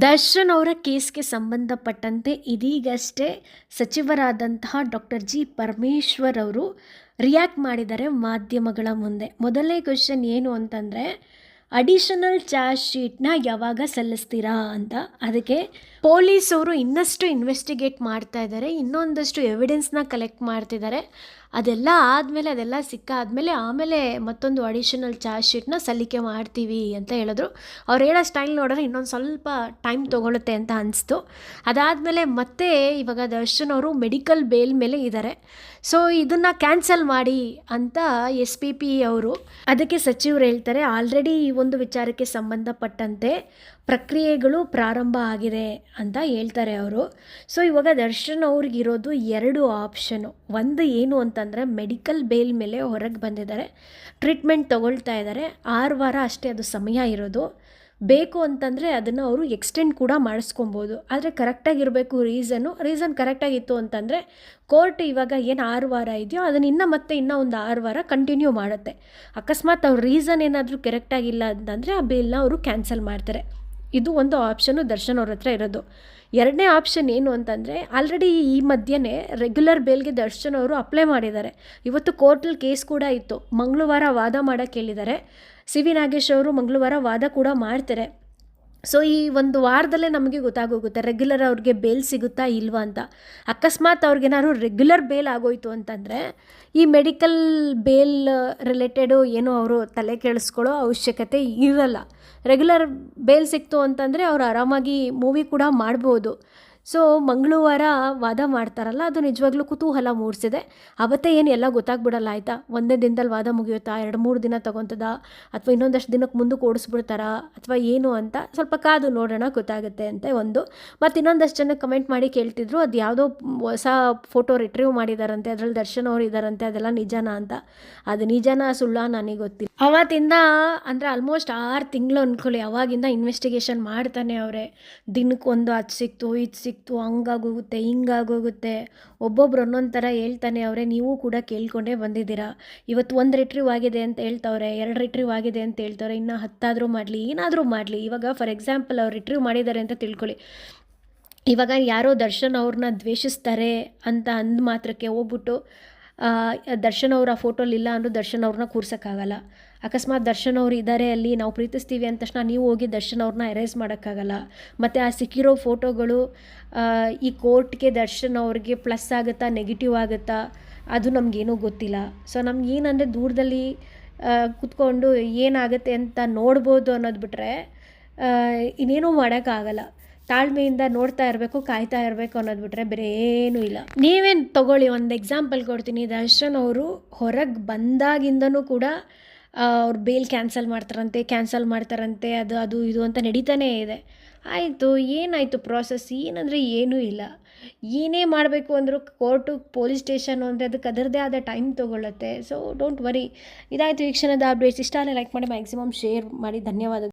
ದರ್ಶನ್ ಅವರ ಕೇಸ್ಗೆ ಸಂಬಂಧಪಟ್ಟಂತೆ ಇದೀಗಷ್ಟೇ ಸಚಿವರಾದಂತಹ ಡಾಕ್ಟರ್ ಜಿ ಪರಮೇಶ್ವರ್ ಅವರು ರಿಯಾಕ್ಟ್ ಮಾಡಿದ್ದಾರೆ ಮಾಧ್ಯಮಗಳ ಮುಂದೆ. ಮೊದಲನೇ ಕ್ವೆಶನ್ ಏನು ಅಂತಂದರೆ ಅಡಿಷನಲ್ ಚಾರ್ಜ್ ಶೀಟ್ನ ಯಾವಾಗ ಸಲ್ಲಿಸ್ತೀರಾ ಅಂತ. ಅದಕ್ಕೆ ಪೊಲೀಸವರು ಇನ್ನಷ್ಟು ಇನ್ವೆಸ್ಟಿಗೇಟ್ ಮಾಡ್ತಾ ಇದ್ದಾರೆ ಇನ್ನೊಂದಷ್ಟು ಎವಿಡೆನ್ಸ್ನ ಕಲೆಕ್ಟ್ ಮಾಡ್ತಿದ್ದಾರೆ ಅದೆಲ್ಲ ಆದಮೇಲೆ, ಅದೆಲ್ಲ ಸಿಕ್ಕಾದಮೇಲೆ ಆಮೇಲೆ ಮತ್ತೊಂದು ಅಡಿಷನಲ್ ಚಾರ್ಜ್ ಶೀಟ್ನ ಸಲ್ಲಿಕೆ ಮಾಡ್ತೀವಿ ಅಂತ ಹೇಳಿದ್ರು. ಅವ್ರು ಹೇಳೋ ಸ್ಟೈಲ್ ನೋಡಿದ್ರೆ ಇನ್ನೊಂದು ಸ್ವಲ್ಪ ಟೈಮ್ ತೊಗೊಳುತ್ತೆ ಅಂತ ಅನಿಸ್ತು. ಅದಾದಮೇಲೆ ಮತ್ತೆ ಇವಾಗ ದರ್ಶನ್ ಅವರು ಮೆಡಿಕಲ್ ಬೇಲ್ ಮೇಲೆ ಇದ್ದಾರೆ ಸೊ ಇದನ್ನು ಕ್ಯಾನ್ಸಲ್ ಮಾಡಿ ಅಂತ ಎಸ್ ಪಿ ಪಿ ಅವರು, ಅದಕ್ಕೆ ಸಚಿವರು ಹೇಳ್ತಾರೆ ಆಲ್ರೆಡಿ ಒಂದು ವಿಚಾರಕ್ಕೆ ಸಂಬಂಧಪಟ್ಟಂತೆ ಪ್ರಕ್ರಿಯೆಗಳು ಪ್ರಾರಂಭ ಆಗಿದೆ ಅಂತ ಹೇಳ್ತಾರೆ ಅವರು. ಸೊ ಇವಾಗ ದರ್ಶನ್ ಅವ್ರಿಗಿರೋದು ಎರಡು ಆಪ್ಷನು ಒಂದು ಏನು ಅಂತಂದರೆ ಮೆಡಿಕಲ್ ಬೇಲ್ ಮೇಲೆ ಹೊರಗೆ ಬಂದಿದ್ದಾರೆ. ಟ್ರೀಟ್ಮೆಂಟ್ ತಗೊಳ್ತಾ ಇದ್ದಾರೆ. ಆರು ವಾರ ಅಷ್ಟೇ ಅದು ಸಮಯ ಇರೋದು. ಬೇಕು ಅಂತಂದರೆ ಅದನ್ನು ಅವರು ಎಕ್ಸ್ಟೆಂಡ್ ಕೂಡ ಮಾಡಿಸ್ಕೊಬೋದು. ಆದರೆ ಕರೆಕ್ಟಾಗಿರಬೇಕು ರೀಸನ್ನು ರೀಸನ್ ಕರೆಕ್ಟಾಗಿತ್ತು ಅಂತಂದರೆ ಕೋರ್ಟ್ ಇವಾಗ ಏನು ಆರು ವಾರ ಇದೆಯೋ ಅದನ್ನು ಇನ್ನೂ ಮತ್ತೆ ಇನ್ನೂ ಒಂದು ಆರು ವಾರ ಕಂಟಿನ್ಯೂ ಮಾಡುತ್ತೆ. ಅಕಸ್ಮಾತ್ ಅವ್ರ ರೀಸನ್ ಏನಾದರೂ ಕರೆಕ್ಟಾಗಿಲ್ಲ ಅಂತಂದರೆ ಆ ಬಿಲ್ನ ಅವರು ಕ್ಯಾನ್ಸಲ್ ಮಾಡ್ತಾರೆ. ಇದು ಒಂದು ಆಪ್ಷನು ದರ್ಶನ್ ಅವ್ರ ಹತ್ರ ಇರೋದು. ಎರಡನೇ ಆಪ್ಷನ್ ಏನು ಅಂತಂದರೆ ಆಲ್ರೆಡಿ ಈ ಮಧ್ಯೆ ರೆಗ್ಯುಲರ್ ಬೇಲ್ಗೆ ದರ್ಶನ್ ಅವರು ಅಪ್ಲೈ ಮಾಡಿದ್ದಾರೆ. ಇವತ್ತು ಕೋರ್ಟಲ್ಲಿ ಕೇಸ್ ಕೂಡ ಇತ್ತು. ಮಂಗಳವಾರ ವಾದ ಮಾಡೋಕ್ಕೆ ಹೇಳಿದ್ದಾರೆ. ಸಿ ವಿ ನಾಗೇಶ್ ಅವರು ಮಂಗಳವಾರ ವಾದ ಕೂಡ ಮಾಡ್ತಾರೆ. ಸೊ ಈ ಒಂದು ವಾರದಲ್ಲೇ ನಮಗೆ ಗೊತ್ತಾಗೋಗುತ್ತೆ ರೆಗ್ಯುಲರ್ ಅವ್ರಿಗೆ ಬೇಲ್ ಸಿಗುತ್ತಾ ಇಲ್ವಾ ಅಂತ. ಅಕಸ್ಮಾತ್ ಅವ್ರಿಗೇನಾದ್ರು ರೆಗ್ಯುಲರ್ ಬೇಲ್ ಆಗೋಯಿತು ಅಂತಂದರೆ, ಈ ಮೆಡಿಕಲ್ ಬೇಲ್ ರಿಲೇಟೆಡು ಏನು ಅವರು ತಲೆ ಕೆಡಿಸ್ಕೊಳ್ಳೋ ಅವಶ್ಯಕತೆ ಇರಲ್ಲ. ರೆಗ್ಯುಲರ್ ಬೇಲ್ ಸಿಕ್ತು ಅಂತಂದರೆ ಅವ್ರು ಆರಾಮಾಗಿ ಮೂವಿ ಕೂಡ ಮಾಡ್ಬೋದು. ಸೊ ಮಂಗಳವಾರ ವಾದ ಮಾಡ್ತಾರಲ್ಲ, ಅದು ನಿಜವಾಗ್ಲೂ ಕುತೂಹಲ ಮೂಡಿಸಿದೆ ಅವತ್ತೇ ಏನು ಎಲ್ಲ ಗೊತ್ತಾಗ್ಬಿಡಲ್ಲ, ಆಯಿತಾ? ಒಂದೇ ದಿನದಲ್ಲಿ ವಾದ ಮುಗಿಯುತ್ತಾ? ಎರಡು, ಮೂರು ದಿನ ತಗೊತದ? ಅಥವಾ ಇನ್ನೊಂದಷ್ಟು ದಿನಕ್ಕೆ ಮುಂದಕ್ಕೆ ಓಡಿಸ್ಬಿಡ್ತಾರಾ? ಅಥವಾ ಏನು ಅಂತ? ಸ್ವಲ್ಪ ಕಾದು ನೋಡೋಣ, ಗೊತ್ತಾಗುತ್ತೆ ಅಂತ ಒಂದು. ಮತ್ತು ಇನ್ನೊಂದಷ್ಟು ಜನ ಕಮೆಂಟ್ ಮಾಡಿ ಕೇಳ್ತಿದ್ರು, ಅದು ಯಾವುದೋ ಹೊಸ ಫೋಟೋ ರಿಟ್ರೀವ್ ಮಾಡಿದಾರಂತೆ, ಅದರಲ್ಲಿ ದರ್ಶನ್ ಅವರು ಇದ್ದಾರಂತೆ ಅದೆಲ್ಲ ನಿಜಾನ ಅಂತ. ಅದು ನಿಜಾನ, ಸುಳ್ಳ ನನಗೆ ಗೊತ್ತಿಲ್ಲ. ಅವತ್ತಿಂದ ಅಂದರೆ ಆಲ್ಮೋಸ್ಟ್ ಆರು ತಿಂಗಳು ಅಂದ್ಕೊಳ್ಳಿ ಅವಾಗಿಂದ ಇನ್ವೆಸ್ಟಿಗೇಷನ್ ಮಾಡ್ತಾನೆ ಅವರೇ. ದಿನಕ್ಕೊಂದು ಅದು ಸಿಕ್ತು, ಇದು ಸಿಕ್ತು. ಹಂಗಾಗೋಗುತ್ತೆ, ಹಿಂಗಾಗೋಗುತ್ತೆ. ಒಬ್ಬೊಬ್ರು ಒಂದೊಂದು ಥರ ಹೇಳ್ತಾನೆ ಅವರೇ, ನೀವು ಕೂಡ ಕೇಳ್ಕೊಂಡೇ ಬಂದಿದ್ದೀರಾ. ಇವತ್ತು ಒಂದು ರಿಟ್ರೀವ್ ಆಗಿದೆ ಅಂತ ಹೇಳ್ತವ್ರೆ, ಎರಡು ರಿಟ್ರೀವ್ ಆಗಿದೆ ಅಂತ ಹೇಳ್ತವ್ರೆ, ಇನ್ನು ಹತ್ತಾದರೂ ಮಾಡಲಿ, ಏನಾದರೂ ಮಾಡಲಿ. ಇವಾಗ ಫಾರ್ ಎಕ್ಸಾಂಪಲ್ ಅವ್ರು ರಿಟ್ರೀವ್ ಮಾಡಿದ್ದಾರೆ ಅಂತ ತಿಳ್ಕೊಳ್ಳಿ. ಇವಾಗ ಯಾರೋ ದರ್ಶನ್ ಅವ್ರನ್ನ ದ್ವೇಷಿಸ್ತಾರೆ ಅಂತ ಅಂದ ಮಾತ್ರಕ್ಕೆ ಹೋಗ್ಬಿಟ್ಟು ದರ್ಶನ್ ಅವರ ಆ ಫೋಟೋಲಿ ಇಲ್ಲ ಅಂದರೂ ದರ್ಶನ್ ಅವ್ರನ್ನ ಕೂರ್ಸೋಕ್ಕಾಗಲ್ಲ. ಅಕಸ್ಮಾತ್ ದರ್ಶನ್ ಅವರು ಇದ್ದಾರೆ ಅಲ್ಲಿ, ನಾವು ಪ್ರೀತಿಸ್ತೀವಿ ಅಂದ ತಕ್ಷಣ ನೀವು ಹೋಗಿ ದರ್ಶನ್ ಅವ್ರನ್ನ ಎರೇಸ್ ಮಾಡೋಕ್ಕಾಗಲ್ಲ. ಮತ್ತು ಆ ಸಿಕ್ಕಿರೋ ಫೋಟೋಗಳು ಈ ಕೋರ್ಟ್ಗೆ ದರ್ಶನ್ ಅವ್ರಿಗೆ ಪ್ಲಸ್ ಆಗುತ್ತಾ ನೆಗೆಟಿವ್ ಆಗುತ್ತಾ, ಅದು ನಮಗೇನೂ ಗೊತ್ತಿಲ್ಲ. ಸೊ ನಮ್ಗೆ ಏನಂದರೆ ದೂರದಲ್ಲಿ ಕುತ್ಕೊಂಡು ಏನಾಗುತ್ತೆ ಅಂತ ನೋಡ್ಬೋದು ಅನ್ನೋದು ಬಿಟ್ಟರೆ ಇನ್ನೇನೂ ಮಾಡೋಕ್ಕಾಗಲ್ಲ. ತಾಳ್ಮೆಯಿಂದ ನೋಡ್ತಾ ಇರಬೇಕು, ಕಾಯ್ತಾ ಇರಬೇಕು ಅನ್ನೋದು ಬಿಟ್ಟರೆ ಬೇರೆ ಏನೂ ಇಲ್ಲ. ನೀವೇನು ತಗೊಳ್ಳಿ, ಒಂದು ಎಕ್ಸಾಂಪಲ್ ಕೊಡ್ತೀನಿ. ದರ್ಶನ್ ಅವರು ಹೊರಗೆ ಬಂದಾಗಿಂದನೂ ಕೂಡ ಅವ್ರು ಬೇಲ್ ಕ್ಯಾನ್ಸಲ್ ಮಾಡ್ತಾರಂತೆ ಕ್ಯಾನ್ಸಲ್ ಮಾಡ್ತಾರಂತೆ, ಅದು ಅದು, ಇದು ಅಂತ ನಡೀತಾನೇ ಇದೆ. ಆಯಿತು, ಏನಾಯಿತು ಪ್ರಾಸೆಸ್ ಏನಂದರೆ ಏನೂ ಇಲ್ಲ. ಏನೇ ಮಾಡಬೇಕು ಅಂದರೂ ಕೋರ್ಟು ಪೊಲೀಸ್ ಸ್ಟೇಷನ್ ಅಂದರೆ ಅದಕ್ಕೆ ಅದರದೇ ಆದ ಟೈಮ್ ತೊಗೊಳುತ್ತೆ. ಸೊ ಡೋಂಟ್ ವರಿ ಇದಾಯಿತು ಈ ಕ್ಷಣದ ಅಪ್ಡೇಟ್ಸ್ ಇಷ್ಟ ಲೈಕ್ ಮಾಡಿ ಮ್ಯಾಕ್ಸಿಮಮ್ ಶೇರ್ ಮಾಡಿ. ಧನ್ಯವಾದಗಳು.